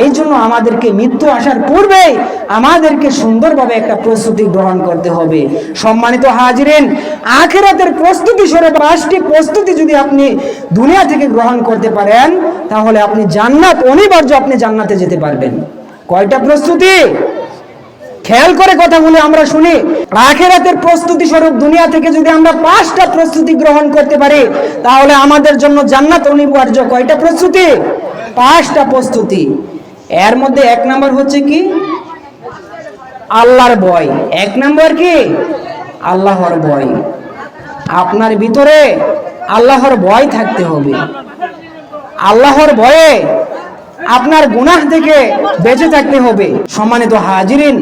এই জন্য আমাদেরকে মৃত্যু আসার পূর্বেই আমাদেরকে সুন্দরভাবে একটা প্রস্তুতি গ্রহণ করতে হবে। সম্মানিত হাজিরেন, আখেরাতের প্রস্তুতি সরে পাঁচটি প্রস্তুতি যদি আপনি দুনিয়া থেকে গ্রহণ করতে পারেন, তাহলে আপনি জান্নাত, অনিবার্য আপনি জান্নাতে যেতে পারবেন। কয়টা প্রস্তুতি? খেয়াল করে কথাগুলো আমরা শুনি। আখেরাতের প্রস্তুতি স্বরূপ দুনিয়া থেকে যদি আমরা পাঁচটা প্রস্তুতি গ্রহণ করতে পারি, তাহলে আমাদের জন্য জান্নাত অনিবার্য। কয়টা প্রস্তুতি? পাঁচটা প্রস্তুতি। এর মধ্যে এক নাম্বার হচ্ছে কি? আল্লাহর বয় এক নাম্বার কি? আল্লাহর বয় আপনার ভিতরে আল্লাহর ভয় থাকতে হবে। আল্লাহর ভয়ে আপনার গুনাহ থেকে বেঁচে থাকতে হবে। সম্মানিত হাজিরিন,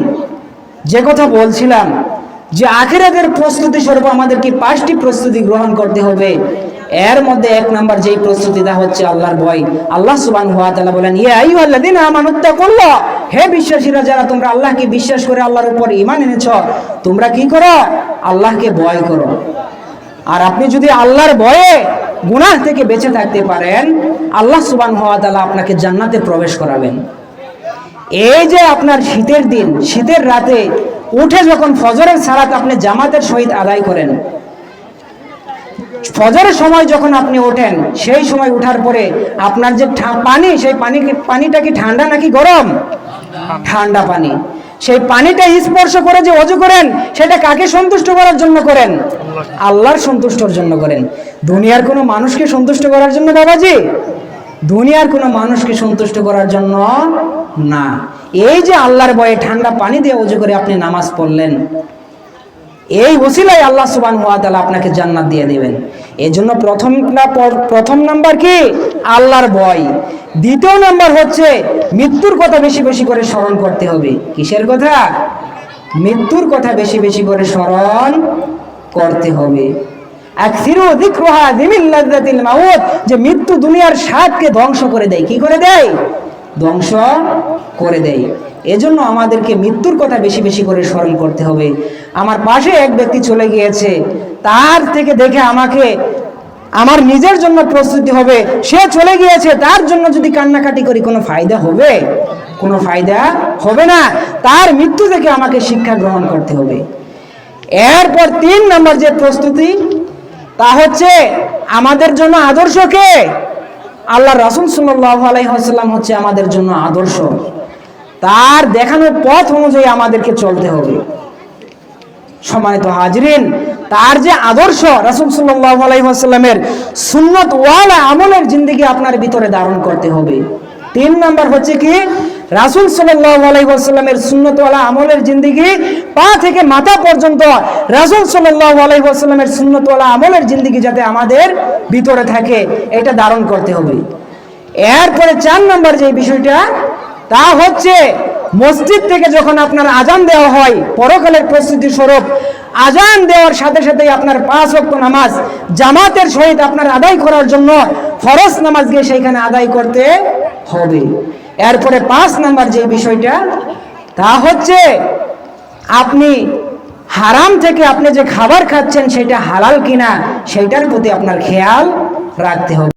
যে কথা বলছিলাম যে আখেরাতের প্রস্তুতি স্বরূপ আমাদেরকে পাঁচটি প্রস্তুতি গ্রহণ করতে হবে। এর মধ্যে এক নাম্বার যেই প্রস্তুতিটা হচ্ছে আল্লাহর ভয়, আল্লাহ সুবান হুয়া তাআলা বলেন, ইয়া আইয়ুহাল্লাযিনা আমানুত্তাকুল্লাহ হে বিশ্বাসীরা, যারা তোমরা আল্লাহকে বিশ্বাস করে আল্লাহর উপর ঈমান এনেছ, তোমরা কি করো? আল্লাহকে ভয় করো। আর আপনি যদি আল্লাহর ভয়ে গুনাহ থেকে বেঁচে থাকতে পারেন, আল্লাহ সুবান হওয়া তালা আপনাকে জান্নাতে প্রবেশ করাবেন। এই যে আপনার শীতের দিন, শীতের রাতে উঠে যখন ফজরের সালাত আপনি জামাতের সহিত আদায় করেন ফজরের সময় যখন আপনি ওঠেন, সেই সময় উঠার পরে আপনার যে পানি, সেই পানি পানিটা কি ঠান্ডা নাকি গরম? ঠান্ডা পানি। সেই পানিটা স্পর্শ করে যে অজু করেন, সেটা কাকে সন্তুষ্ট করার জন্য করেন? আল্লাহর সন্তুষ্টর জন্য করেন। দুনিয়ার কোনো মানুষকে সন্তুষ্ট করার জন্য বাবাজি? দুনিয়ার কোনো মানুষকে সন্তুষ্ট করার জন্য না। এই যে আল্লাহর বয়ে ঠান্ডা পানি দিয়ে অজু করে আপনি নামাজ পড়লেন এই ওসিলাই আল্লাহ সুবান তাআলা আপনাকে জান্নাত দিয়ে দেবেন। এই জন্য প্রথম প্রথম নাম্বার কি? আল্লাহর ভয়। দ্বিতীয় নাম্বার হচ্ছে মৃত্যুর কথা বেশি বেশি করে স্মরণ করতে হবে। কিসের কথা? মৃত্যুর কথা বেশি বেশি করে স্মরণ করতে হবে। যে মৃত্যু দুনিয়ার স্বাদকে ধ্বংস করে দেয়, কি করে দেয়? ধ্বংস করে দেয়। এজন্য আমাদেরকে মৃত্যুর কথা বেশি বেশি করে স্মরণ করতে হবে। আমার পাশে এক ব্যক্তি চলে গিয়েছে, তার থেকে দেখে আমাকে আমার নিজের জন্য প্রস্তুতি হবে। সে চলে গিয়েছে, তার জন্য যদি কান্নাকাটি করি, কোনো ফায়দা হবে? কোনো ফায়দা হবে না। তার মৃত্যু থেকে আমাকে শিক্ষা গ্রহণ করতে হবে। এরপর তিন নম্বর যে প্রস্তুতি, তা হচ্ছে আমাদের জন্য আদর্শকে আল্লাহ রাসুল সাল্লাহ আলাইসাল্লাম হচ্ছে আমাদের জন্য আদর্শ। তার দেখানো পথ অনুযায়ী আমাদেরকে চলতে হবে। সম্মানিত হাজরিন, তার যে আদর্শ রাসুল সাল্লাহ আলাইসাল্লামের সুন্নত ওয়ালা আমলের জিন্দিগি আপনার ভিতরে ধারণ করতে হবে। তিন নাম্বার হচ্ছে কি, রাসুল সাল্লাহ আলাইসাল্লামের সুন্নতওয়ালা আমলের জিন্দিগি পা থেকে মাথা পর্যন্ত রাসুল সাল্লাহ আলাইসাল্লামের সুন্নতওয়ালা আমলের জিন্দিগি যাতে আমাদের ভিতরে থাকে, এটা ধারণ করতে হবে। এরপরে চার নাম্বার যে বিষয়টা তা হচ্ছে, মসজিদ থেকে যখন আপনার আজান দেওয়া হয়, পরকালের প্রস্তুতি স্বরূপ, আজান দেওয়ার সাথে সাথে আপনার পাঁচ ওয়াক্ত নামাজ জামাতের সহিত আপনার আদায় করার জন্য ফরজ গিয়ে সেইখানে আদায় করতে হবে। এরপরে পাঁচ নাম্বার যে বিষয়টা, তা হচ্ছে, আপনি হারাম থেকে আপনি যে খাবার খাচ্ছেন, সেটা হালাল কিনা সেটার প্রতি আপনার খেয়াল রাখতে হবে।